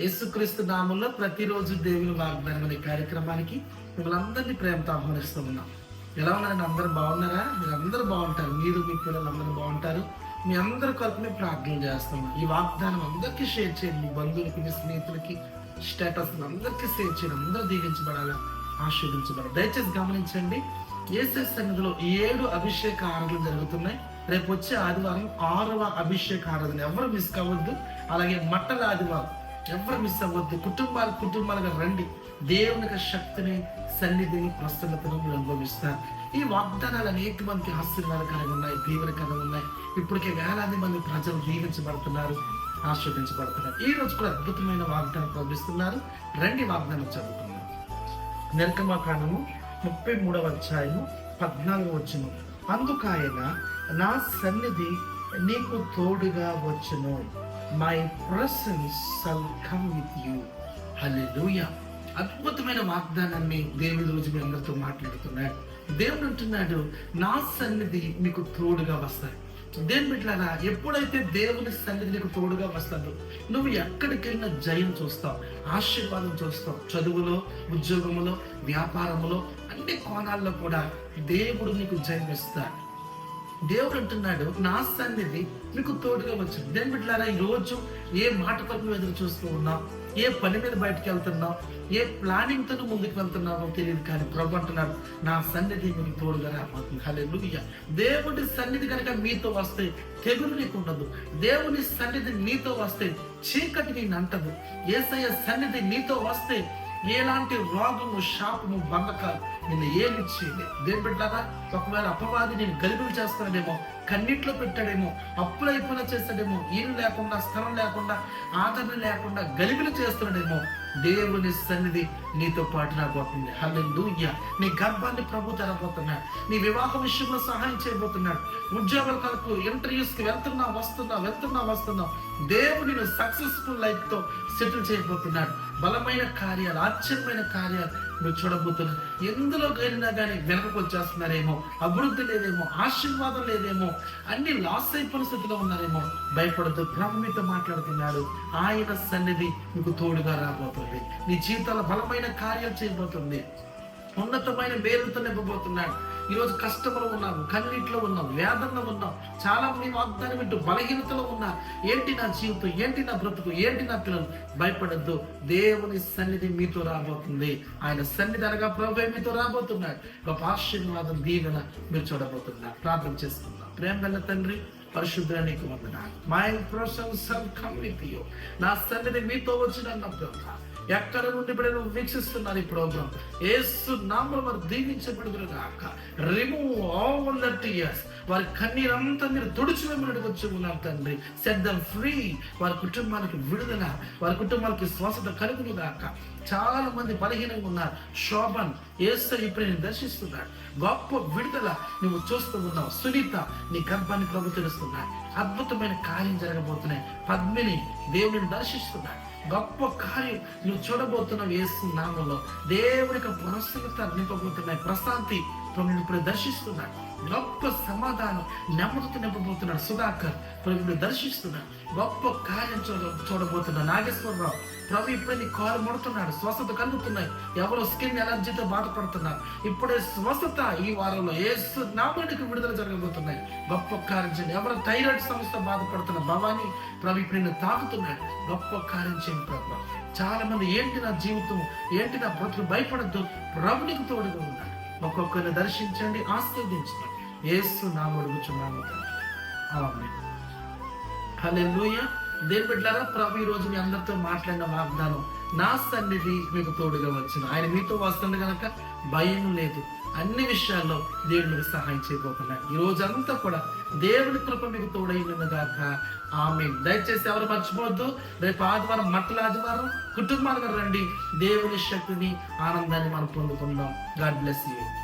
యేసుక్రీస్తు నామంలో ప్రతిరోజు దేవుని వాగ్దానం అనే కార్యక్రమానికి మిమ్మల్ని అందరినీ ప్రేమతో ఆహ్వానిస్తూ ఉన్నాం. ఎలా ఉన్నారండి? అందరూ బాగున్నారా? మీరు అందరూ బాగుంటారు. మీరు మీ పిల్లలు అందరూ బాగుంటారు. మీ అందరి కొరకు మేము ప్రార్థన చేస్తున్నాం ఈ వాగ్దానం అందరికీ షేర్ చేయండి. మీ బంధువులకి మీ స్నేహితులకి స్టేటస్ అందరికీ షేర్ చేయండి. అందరూ దీవించబడాలా? ఆశీర్వించబడాలి దయచేసి గమనించండి. ఏసే సన్నిధిలో ఏడు అభిషేక ఆరాధనలు జరుగుతున్నాయి. రేపు వచ్చే ఆదివారం ఆరవ అభిషేక ఆరాధన. ఎవరు మిస్ కావద్దు. అలాగే మట్టల ఆదివారం ఎవరు మిస్ అవ్వద్దు. కుటుంబాలు కుటుంబాలుగా రండి. దేవుని యొక్క శక్తిని సన్నిధిని ప్రసన్నతను మీరు అనుభవిస్తారు. ఈ వాగ్దానాలు అనేక మందికి ఆశీర్వాదకరంగా ఉన్నాయి దీవెనకరంగా ఉన్నాయి. ఇప్పటికే వేలాది మంది ప్రజలు దీవించబడుతున్నారు ఆస్వాదించబడుతున్నారు ఈ రోజు కూడా అద్భుతమైన వాగ్దానం ప్రవహిస్తున్నారు. రండి వాగ్దానం చదువుకున్నాం నిర్గమకాండము ముప్పై మూడవ అధ్యాయము పద్నాలుగు వచ్చిన అందుకాయన నా సన్నిధి నీకు తోడుగా వచ్చును. My presence shall come with you hallelujah అద్భుతమైన వాగ్దానాన్ని దేవుడి రోజు మీ అందరితో మాట్లాడుతున్నాడు. దేవుడు అంటున్నాడు నా సన్నిధి మీకు తోడుగా వస్తాయి దేని బిడ్డలారా ఎప్పుడైతే దేవుని సన్నిధి నీకు తోడుగా వస్తాడు నువ్వు ఎక్కడికెళ్ళినా జయం చూస్తావు ఆశీర్వాదం చూస్తావు. చదువులో ఉద్యోగములో వ్యాపారములో అన్ని కోణాల్లో కూడా దేవుడు నీకు జయం ఇస్తాడు. దేవుడు అంటున్నాడు నా సన్నిధి మీకు తోడుగా వచ్చింది. దేని బిడ్డారా ఈ రోజు ఏ మాట కొరకు ఎదురు చూస్తూ ఉన్నాం ఏ పని మీద బయటకు వెళ్తున్నావు? ఏ ప్లానింగ్తో ముందుకు వెళ్తున్నావో తెలియదు కానీ ప్రభు అంటున్నాడు నా సన్నిధి మీకు తోడుగా రాబోతుంది హల్లెలూయా. దేవుడి సన్నిధి కనుక మీతో వస్తే తెగులు నీకు ఉండదు. దేవుని సన్నిధి నీతో వస్తే చీకటి నేను అంటదు. ఏసయ్య సన్నిధి నీతో వస్తే ఎలాంటి రోగము శాపము బంధకాలు నిన్ను ఏమి చేయలేదు దేని పెట్టారా ఒకవేళ అపవాది నేను గలిబిలు చేస్తాడేమో కన్నిట్లో పెట్టాడేమో అప్పులైపోయినా చేస్తాడేమో ఇల్లు లేకుండా స్థలం లేకుండా ఆదరణ లేకుండా గలిబిలు చేస్తున్నాడేమో దేవుని సన్నిధి నీతో పాటు రాబోతుంది. హల్లెలూయా. నీ గర్భాన్ని ప్రభు తెరబోతున్నాడు. నీ వివాహ విషయంలో సహాయం చేయబోతున్నాడు. ఉద్యోగాల కొరకు ఇంటర్వ్యూస్కి వెళ్తున్నా వస్తున్నా వెళ్తున్నా వస్తున్నా దేవుని సక్సెస్ఫుల్ లైఫ్తో సెటిల్ చేయబోతున్నాడు. బలమైన కార్యాలు ఆశ్చర్యమైన కార్యాలు నువ్వు చూడబోతున్నావు ఎందులో వెళ్ళినా కానీ వెనకకు వచ్చేస్తున్నారేమో అభివృద్ధి లేదేమో ఆశీర్వాదం లేదేమో అన్ని లాస్ అయిపోయిన స్థితిలో ఉన్నారేమో భయపడుతూ ప్రభు మీతో మాట్లాడుతున్నాడు. ఆయన సన్నిధి మీకు తోడుగా రాబోతుంది. నీ జీవితంలో బలమైన కార్యాలు చేయబోతుంది. ఉన్నతమైన మేలుతో నింపబోతున్నాడు. ఈరోజు కష్టంలో ఉన్నావు కన్నీటిలో ఉన్నావు వేదనలో ఉన్నావు చాలా మంది వాగ్దానం వింటూ బలహీనతలో ఉన్నారు ఏంటి నా జీవితం ఏంటి నా బ్రతుకు ఏంటి నా పిల్లలు? భయపడద్దు దేవుని సన్నిధి మీతో రాబోతుంది. ఆయన సన్నిధి అనగా ప్రభు మీతో రాబోతున్నాడు? గొప్ప ఆశీర్వాదం దీవెన మీరు చూడబోతున్నారు. ప్రార్థన చేసుకుందాం. ప్రేమ గల తండ్రి పరిశుద్ధానికి వందనాలు. మై ప్రశంస కమిటీ నా సన్నిధి మీతో వచ్చిన నా ఎక్కడ నుండి ఇప్పుడు నువ్వు వీక్షిస్తున్నారు ఈ ప్రోగ్రామ్? ఏసు నామలు మరి దీవించబడుదురు కాక రిమూవ్ ఆల్ దట్ ఇయర్స్ వారి కన్నీరంతా మీరు తుడిచి మిమ్మల్ని వచ్చి ఉన్నారు తండ్రి. సెట్ దమ్ ఫ్రీ వారి కుటుంబానికి విడుదల వారి కుటుంబానికి స్వస్థత కలుగును గాక. చాలా మంది బలహీనంగా ఉన్నారు. శోభన్ ఏసు ఇప్పుడు నేను దర్శిస్తున్నాడు. గొప్ప విడుదల నువ్వు చూస్తూ ఉన్నావు. సునీత నీ గర్భాన్ని ప్రభు తెలుస్తున్నాడు అద్భుతమైన కార్యం జరగబోతున్నాయి. పద్మిని దేవుడిని దర్శిస్తున్నాడు. గొప్ప కార్యం నువ్వు చూడబోతున్నావు యేసు నామంలో. దేవుని యొక్క ప్రసన్నత నింపబోతున్నాయి. ప్రశాంతి ఇప్పుడు దర్శిస్తున్నాడు. గొప్ప సమాధానం నెమ్మదితో నింపబోతున్నాడు సుధాకర్. ప్రభు దర్శిస్తున్నాడు. గొప్ప కార్యం చూడ చూడబోతున్నాడు. నాగేశ్వరరావు ప్రభు ఇప్పుడే నీ కాలు ముడుతున్నాడు. స్వస్థత కలుగుతున్నాయి ఎవరో స్కిన్ ఎలర్జీతో బాధపడుతున్నారు. ఇప్పుడే స్వస్థత ఈ వారంలో ఏసు నామానికి విడుదల జరగబోతున్నాయి. గొప్ప కార్యం చేయండి. ఎవరో థైరాయిడ్ సమస్య బాధపడుతున్న భవాని ప్రభు ఇప్పుడు నేను తాకుతున్నాడు. గొప్ప కార్యం చేయండి ప్రభు. చాలా మంది ఏంటి నా జీవితం? ఏంటి నా బ్రతుకు? భయపడద్దు. ప్రభునికి తోడుగా ఉన్నాడు ఒక్కొక్కరిని దర్శించండి ఆశీర్వదించండి. ఏసు నామం అడుగుచున్నాను ఆమె హల్లెలూయా. దేని బిడ్డారా ప్రభు ఈరోజు రోజు మీ అందరితో మాట్లాడిన వాగ్దానం నా సన్నిధి మీకు తోడుగా వచ్చిన. ఆయన మీతో వస్తుంది కనుక భయం లేదు. అన్ని విషయాల్లో దేవుడు మీకు సహాయం చేయబోతున్నాడు. ఈ రోజు అంతా కూడా దేవుని కృప మీకు తోడైన గాక. ఆమె దయచేసి ఎవరు మర్చిపోవద్దు. రేపు ఆదివారం మట్టల ఆదివారం కుటుంబాలుగా రండి. దేవుని శక్తిని ఆనందాన్ని మనం పొందుకుందాం. God bless you.